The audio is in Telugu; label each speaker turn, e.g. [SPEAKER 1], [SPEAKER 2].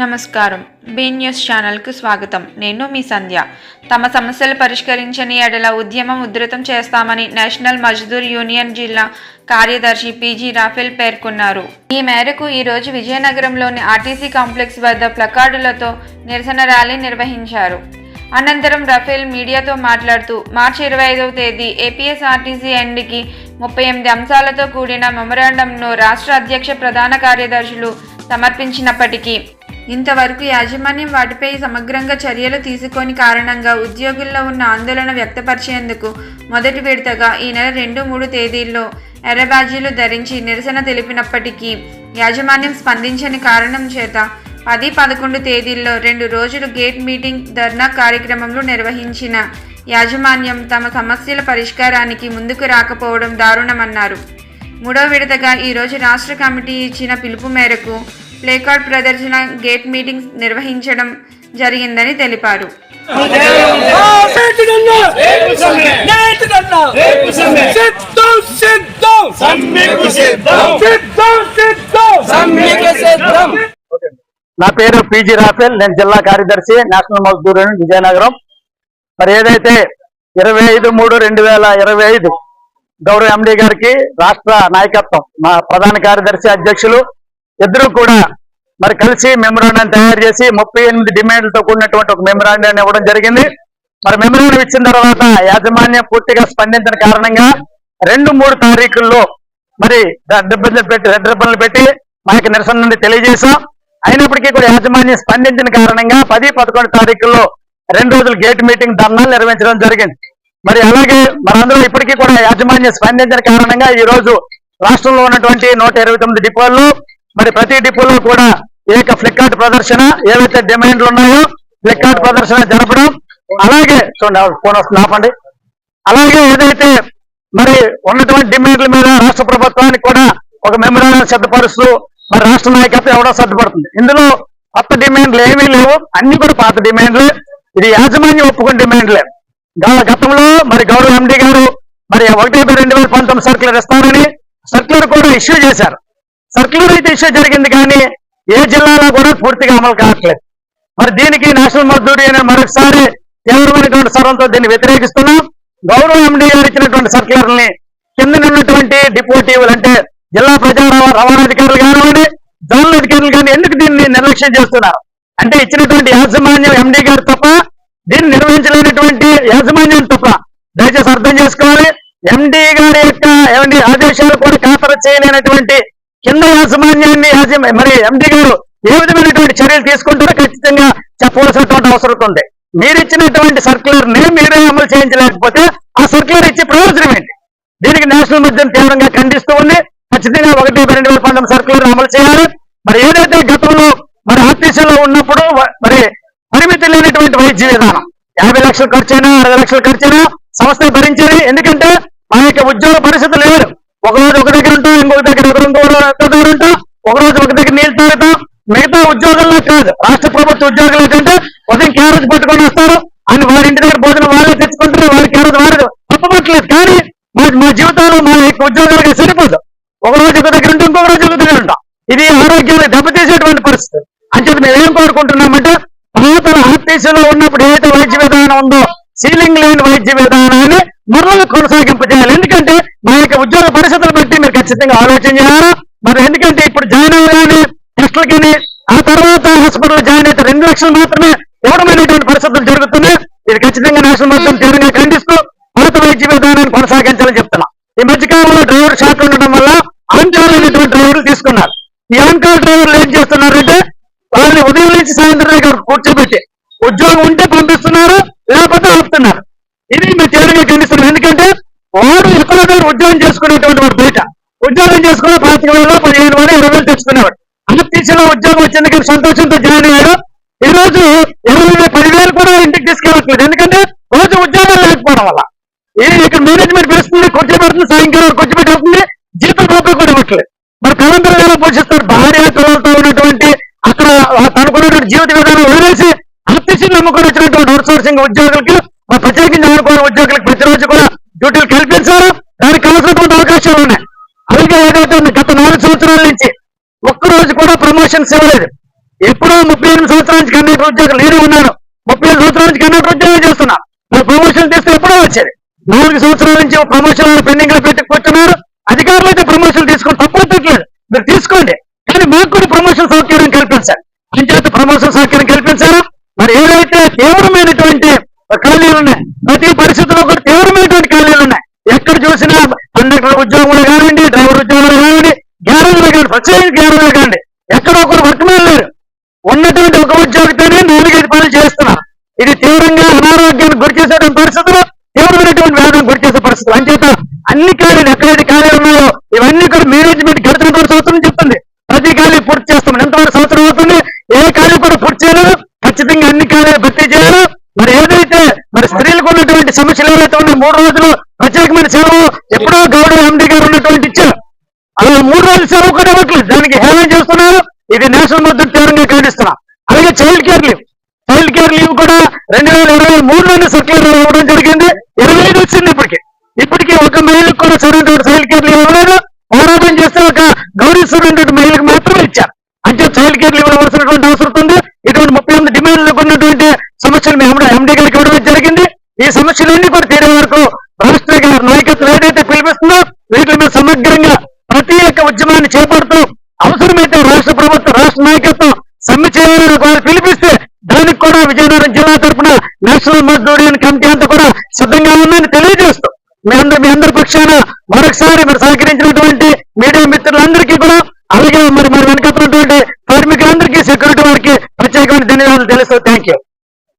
[SPEAKER 1] నమస్కారం. బీ న్యూస్ ఛానల్కు స్వాగతం. నేను మీ సంధ్య. తమ సమస్యలు పరిష్కరించని ఎడల ఉద్యమం ఉధృతం చేస్తామని నేషనల్ మజ్దూర్ యూనియన్ జిల్లా కార్యదర్శి పీజీ రాఫెల్ పేర్కొన్నారు. ఈ మేరకు ఈరోజు విజయనగరంలోని ఆర్టీసీ కాంప్లెక్స్ వద్ద ప్లకార్డులతో నిరసన ర్యాలీ నిర్వహించారు. అనంతరం రఫేల్ మీడియాతో మాట్లాడుతూ మార్చి ఇరవై ఐదవ తేదీ ఏపీఎస్ఆర్టీసీ ఎండ్కి ముప్పై ఎనిమిది అంశాలతో కూడిన మెమొరాండంను రాష్ట్ర అధ్యక్ష ప్రధాన కార్యదర్శులు సమర్పించినప్పటికీ ఇంతవరకు యాజమాన్యం వాటిపై సమగ్రంగా చర్యలు తీసుకోని కారణంగా ఉద్యోగుల్లో ఉన్న ఆందోళన వ్యక్తపరిచేందుకు మొదటి విడతగా ఈ నెల రెండు మూడు తేదీల్లో ఎర్రబ్యాజీలు ధరించి నిరసన తెలిపినప్పటికీ యాజమాన్యం స్పందించని కారణం చేత పది పదకొండు తేదీల్లో రెండు రోజులు గేట్ మీటింగ్ ధర్నా కార్యక్రమంలో నిర్వహించిన యాజమాన్యం తమ సమస్యల పరిష్కారానికి ముందుకు రాకపోవడం దారుణమన్నారు. మూడో విడతగా ఈరోజు రాష్ట్ర కమిటీ ఇచ్చిన పిలుపు మేరకు ప్లేకార్డ్ ప్రదర్శన గేట్ మీటింగ్ నిర్వహించడం జరిగిందని తెలిపారు.
[SPEAKER 2] నా పేరు పీజీ రాఫెల్ నేను జిల్లా కార్యదర్శి నేషనల్ మజ్దూర్ విజయనగరం. మరి ఏదైతే ఇరవై ఐదు మూడు రెండు వేల ఇరవై ఐదు గౌరవ ఎండి గారికి రాష్ట్ర నాయకత్వం మా ప్రధాన కార్యదర్శి అధ్యక్షులు ఇద్దరు కూడా మరి కలిసి మెమరాండం తయారు చేసి ముప్పై ఎనిమిది డిమాండ్లతో కూడినటువంటి ఒక మెమరాండాన్ని ఇవ్వడం జరిగింది. మరి మెమరాండం ఇచ్చిన తర్వాత యాజమాన్యం పూర్తిగా స్పందించిన కారణంగా రెండు మూడు తారీఖుల్లో మరి రెడ్ రిబ్బన్లు పెట్టి రెడ్ రిబ్బన్లు పెట్టి మనకి నిరసన నుండి తెలియజేశాం. అయినప్పటికీ కూడా యాజమాన్యం స్పందించిన కారణంగా పది పదకొండు తారీఖుల్లో రెండు రోజులు గేట్ మీటింగ్ ధర్నాలు నిర్వహించడం జరిగింది. మరి అలాగే మనందరూ ఇప్పటికీ కూడా యాజమాన్యం స్పందించిన కారణంగా ఈ రోజు రాష్ట్రంలో ఉన్నటువంటి నూట ఇరవై తొమ్మిది డిపోల్లో మరి ప్రతి డిపోలో కూడా ఏక ఫ్లిప్కార్ట్ ప్రదర్శన ఏవైతే డిమాండ్లు ఉన్నాయో ఫ్లిప్కార్ట్ ప్రదర్శన జరపడం. అలాగే చూడండి ఫోన్ వస్తుంది ఆపండి. అలాగే ఏదైతే మరి ఉన్నటువంటి డిమాండ్ల మీద రాష్ట్ర ప్రభుత్వానికి కూడా ఒక మెమరాండం సిద్ధపరుస్తూ మరి రాష్ట్ర నాయకత్వం ఎవడో సర్దుపడుతుంది ఇందులో కొత్త డిమాండ్లు ఏమీ లేవు. అన్ని కూడా పాత డిమాండ్లే. ఇది యాజమాన్యం ఒప్పుకున్న డిమాండ్లే. గతంలో మరి గౌరవ ఎండి గారు మరి ఒకటి రెండు వేల పంతొమ్మిది సర్క్యులర్ ఇస్తారని సర్క్యులర్ కూడా ఇష్యూ చేశారు. సర్క్యులర్ ఇష్యూ జరిగింది కానీ ఏ జిల్లాలో కూడా పూర్తిగా అమలు కావట్లేదు. మరి దీనికి నేషనల్ మజ్దూర్ యూనియన్ మరొకసారి తీవ్రమైనటువంటి స్వరంతో దీన్ని వ్యతిరేకిస్తున్నాం. గౌరవ ఎండీ గారు ఇచ్చినటువంటి సర్క్యులర్ని కింద ఉన్నటువంటి డిపోటీవులు అంటే జిల్లా ప్రజా రవాణా అధికారులు కానివ్వండి జోనల్ అధికారులు కానీ ఎందుకు దీన్ని నిర్లక్ష్యం చేస్తున్నారు? అంటే ఇచ్చినటువంటి యాజమాన్యం ఎండీ గారు తప్ప దీన్ని నిర్వహించలేనటువంటి యాజమాన్యం తప్ప దయచేసి అర్థం చేసుకోవాలి. ఎండీ గారి యొక్క ఆదేశాలు కూడా ఖాతరు చేయలేనటువంటి కింద యాజమాన్యాన్ని మరి ఎండి గారు ఏ విధమైనటువంటి చర్యలు తీసుకుంటారో ఖచ్చితంగా చెప్పవలసినటువంటి అవసరం ఉంది మీరు ఇచ్చినటువంటి సర్క్యులర్ని మీరే అమలు చేయించలేకపోతే ఆ సర్క్యులర్ ఇచ్చే ప్రయోజనం ఏంటి? దీనికి నేషనల్ మధ్యం తీవ్రంగా ఖండిస్తూ ఉంది. ఖచ్చితంగా ఒకటి రెండు వేల పంతొమ్మిది సర్క్యులర్ అమలు చేయాలి. మరి ఏదైతే గతంలో మరి ఆర్టీసీలో ఉన్నప్పుడు మరి పరిమితి లేనటువంటి వైద్య విధానం యాభై లక్షలు ఖర్చైనా అరవై లక్షలు ఖర్చైనా సంస్థ భరించేది. ఎందుకంటే ఆ యొక్క ఉద్యోగ పరిస్థితులు లేరు. ఒకరోజు ఒకటి ఒక ఇంకొక దగ్గర ఒక ఇంకో రోజు ఇంకో ఒక రోజు ఒక దగ్గర నీళ్ళు తాగుతాం. మిగతా ఉద్యోగాల్లో కాదు రాష్ట్ర ప్రభుత్వ ఉద్యోగాలు ఏంటంటే ఉదయం క్యారేజ్ పట్టుకొని వస్తారు. అని వారి ఇంటి దగ్గర భోజనం వారే తెచ్చుకుంటారు వారి క్యారేజ్ వారే తప్పపట్లేదు కానీ మా మా జీవితాలు మా యొక్క ఉద్యోగాలకి సరిపోదు. ఒక రోజు ఒక దగ్గర ఉంటాం ఇంకొక రోజు ఒక దగ్గర ఉంటాం. ఇది ఆరోగ్యాన్ని దెబ్బతీసేటువంటి పరిస్థితి. అంచేది మేము ఏం కోరుకుంటున్నామంటే పాతల ఆర్టీసీలో ఉన్నప్పుడు ఏదైతే వైద్య విధానం ఉందో సీలింగ్ లేని వైద్య విధానాన్ని మరలా కొనసాగింపజేయాలి. ఎందుకంటే మా యొక్క ఉద్యోగ పరిస్థితులు బట్టి ఖచ్చితంగా ఆలోచన మరి ఎందుకంటే ఇప్పుడు జాయిన్ అవ్వగానే టెస్టులకి ఆ తర్వాత హాస్పిటల్ జాయిన్ అయితే రెండు లక్షలు మాత్రమే ఇవ్వడమైనటువంటి పరిస్థితులు జరుగుతున్నాయి. ఇది ఖచ్చితంగా నేషనల్ మొత్తం తీవ్రంగా ఖండిస్తూ పాత వైద్య విధానాన్ని కొనసాగించాలని చెప్తున్నా. ఈ మధ్య కాలంలో డ్రైవర్ షాక్ ఉండడం వల్ల ఆన్కాల్ అయినటువంటి డ్రైవర్లు తీసుకున్నారు. ఈ ఆన్కాల్ డ్రైవర్లు ఏం చేస్తున్నారు వాళ్ళని ఉదయం నుంచి సాయంత్రం దగ్గర కూర్చోబెట్టి ఉద్యోగం ఉంటే పంపిస్తున్నారు లేకపోతే ఆపుతున్నారు ఇది మేము తీవ్రంగా ఖండిస్తున్నాం ఎందుకంటే వాడు ఎక్కడో దగ్గర ఉద్యోగం చేసుకునేటువంటి వాడు బయట ఉద్యోగం చేసుకుని పాతిక వేలు పదిహేను వేలు ఇరవై వేలు తెచ్చుకునేవాడు. అన్నతీసిన ఉద్యోగం వచ్చింది కానీ సంతోషంతో జాయిన్ అయ్యాడు. ఈ రోజు ఇరవై పదివేలు కూడా ఇంటికి తీసుకెళ్ళట్లేదు. ఎందుకంటే రోజు ఉద్యోగాలు లేకపోవడం వల్ల. ఇక్కడ మేనేజ్మెంట్ పిలుస్తుంది కూర్చోబెడుతుంది సాయంకాలం కూర్చోబెట్టుతుంది జీతం రూపాయి కూడా ఇవ్వట్లేదు. మరి కళంతరం ఎలా పోషిస్తారు? భార్య పిల్లలతో ఉన్నటువంటి అక్కడ తనకున్నటువంటి జీవిత విధానం వదిలేసి ఆర్టీసీ నమ్ముకొని వచ్చినటువంటి అవుట్ సోర్సింగ్ ఉద్యోగులకి మరి ప్రత్యేకించి అనుకున్న ఉద్యోగులకు ప్రతిరోజు కూడా డ్యూటీలు కల్పించారు దానికి కావాల్సినటువంటి అవకాశాలు ఉన్నాయి అలాగే ఏదైతే ఉంది, గత నాలుగు సంవత్సరాల నుంచి ఒక్క రోజు కూడా ప్రమోషన్స్ ఇవ్వలేదు ఎప్పుడో ముప్పై ఎనిమిది సంవత్సరాల నుంచి కండక్టర్ ఉద్యోగం నేను ఉన్నాను. ముప్పై ఏడు సంవత్సరాల నుంచి కండక్టర్ ఉద్యోగం చేస్తున్నా నువ్వు ప్రమోషన్ తీస్తే ఎప్పుడో వచ్చేది. నాలుగు సంవత్సరాల నుంచి ప్రమోషన్ పెండింగ్లో పెట్టుకుంటున్నారు అధికారులు అయితే ప్రమోషన్ తీసుకొని తప్పట్లేదు మీరు తీసుకోండి. కానీ మాకు కూడా ప్రమోషన్ సౌకర్యం కల్పించాలి. పంచాయతీ ప్రమోషన్ సౌకర్యం కల్పించారు మరి ఏదైతే తీవ్రమైనటువంటి ఖాళీలు ఉన్నాయి ప్రతి పరిస్థితుల్లో కూడా తీవ్రమైనటువంటి ఖాళీలు ఉన్నాయి ఎక్కడ చూసినా కండక్టర్ ఉద్యోగులు కానివ్వండి డ్రైవర్ ఉద్యోగులు కానివ్వండి గ్యారేజ్లు కానివ్వండి ప్రత్యేక గ్యారేజ్లు కానివ్వండి ఎక్కడ ఒకరు వర్తమానం లేరు ఉన్నటువంటి ఒక ఉద్యోగితోనే నాలుగైదు పనులు చేస్తున్నారు ఇది తీవ్రంగా అనారోగ్యానికి గురి చేసేటువంటి పరిస్థితులు తీవ్రమైనటువంటి వ్యాధులకు గురి చేసే పరిస్థితులు అంచేత అన్ని ఖాళీలు ఎక్కడైతే ఖాళీలు ఉన్నాయో ఇవన్నీ కూడా మేనేజ్మెంట్ గడిచిన సంవత్సరం చెప్తుంది. ప్రతి ఖాళీ పూర్తి చేస్తాం. ఎంతవరకు సంవత్సరం అవుతుంది? ఏ ఖాళీ కూడా పూర్తి చేయలేదు. ఖచ్చితంగా అన్ని ఖాళీలు భర్తీ చేయాలి. మరి ఏదైతే మరి స్త్రీలకు ఉన్నటువంటి సమస్యలు ఏవైతే ఉన్నాయో మూడు రోజులు ప్రత్యేకమైన సెలవు ఎప్పుడో గౌరవ ఎండి గారు ఉన్నటువంటి ఇచ్చారు. అలా మూడు రోజుల సెలవు కూడా ఇవ్వట్లేదు. దానికి హేళన చేస్తున్నారు. ఇది నేషనల్ మద్దతు తీవ్రంగా ఖండిస్తున్నాం. అలాగే child care leave child care leave కూడా రెండు వేల ఇరవై మూడులోనే సర్క్యులర్ ఇవ్వడం జరిగింది. ఇరవై ఐదు వచ్చింది ఇప్పటికి. ఇప్పటికీ ఒక మహిళకు కూడా సరైనటువంటి చైల్డ్ కేర్లు ఇవ్వలేదు. పోరాటం చేస్తే ఒక గౌరవిస్తున్నటువంటి మహిళకు మాత్రమే ఇచ్చారు. అంటే చైల్డ్ కేర్లు ఇవ్వవలసినటువంటి అవసరం ఉంది. ఇటువంటి ముప్పై ఎనిమిది డిమాండ్లకు ఉన్నటువంటి సమస్యలు మేము ఎండి గారికి ఇవ్వడం జరిగింది. ఈ సమస్యలన్నీ కూడా తీరే వరకు రాష్ట్ర గారి నాయకత్వం ఏదైతే పిలిపిస్తుందో వీటి మీద సమగ్రంగా ప్రతి ఒక్క ఉద్యమాన్ని చేపడుతూ అవసరమైతే రాష్ట్ర ప్రభుత్వం రాష్ట్ర నాయకత్వం సమ్మె చేయాలని వారు పిలిపిస్తే దానికి కూడా విజయనగరం జిల్లా తరఫున నేషనల్ మజ్దూర్ యూనియన్ కమిటీ అంతా కూడా సిద్ధంగా ఉందని తెలియజేస్తూ మీ అందరి పక్షాన మరొకసారి మరి సహకరించినటువంటి మీడియా మిత్రులందరికీ కూడా అలాగే మరి మరి వెనకటువంటి కార్మికులందరికీ సెక్యూరిటీ వారికి ప్రత్యేకమైన ధన్యవాదాలు తెలుస్తూ థ్యాంక్ యూ